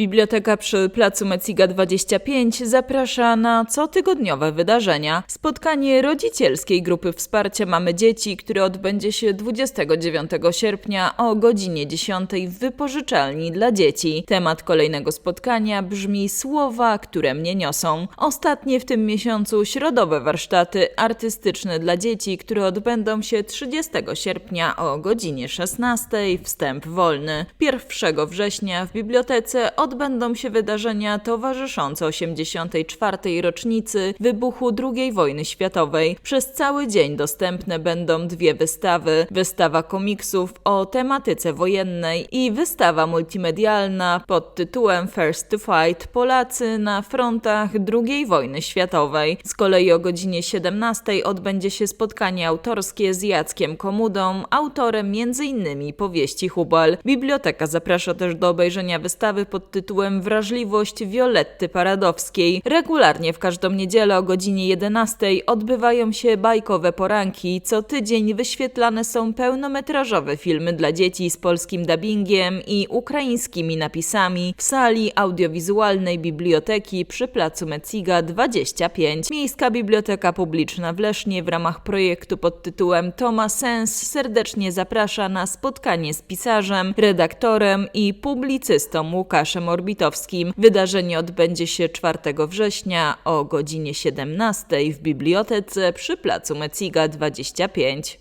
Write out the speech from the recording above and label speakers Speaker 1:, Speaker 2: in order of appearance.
Speaker 1: Biblioteka przy Placu Meciga 25 zaprasza na cotygodniowe wydarzenia. Spotkanie rodzicielskiej grupy wsparcia Mamy Dzieci, które odbędzie się 29 sierpnia o godzinie 10 w wypożyczalni dla dzieci. Temat kolejnego spotkania brzmi Słowa, które mnie niosą. Ostatnie w tym miesiącu środowe warsztaty artystyczne dla dzieci, które odbędą się 30 sierpnia o godzinie 16. Wstęp wolny. 1 września w bibliotece odbędą się wydarzenia towarzyszące 84. rocznicy wybuchu II wojny światowej. Przez cały dzień dostępne będą dwie wystawy: wystawa komiksów o tematyce wojennej i wystawa multimedialna pod tytułem First to Fight Polacy na frontach II wojny światowej. Z kolei o godzinie 17 odbędzie się spotkanie autorskie z Jackiem Komudą, autorem m.in. powieści Hubal. Biblioteka zaprasza też do obejrzenia wystawy pod tytułem Wrażliwość Violetty Paradowskiej. Regularnie w każdą niedzielę o godzinie 11 odbywają się bajkowe poranki. Co tydzień wyświetlane są pełnometrażowe filmy dla dzieci z polskim dubbingiem i ukraińskimi napisami w sali audiowizualnej biblioteki przy placu Meciga 25. Miejska Biblioteka Publiczna w Lesznie w ramach projektu pod tytułem To ma sens serdecznie zaprasza na spotkanie z pisarzem, redaktorem i publicystą Łukaszem Orbitowskim. Wydarzenie odbędzie się 4 września o godzinie 17 w bibliotece przy placu Meciga 25.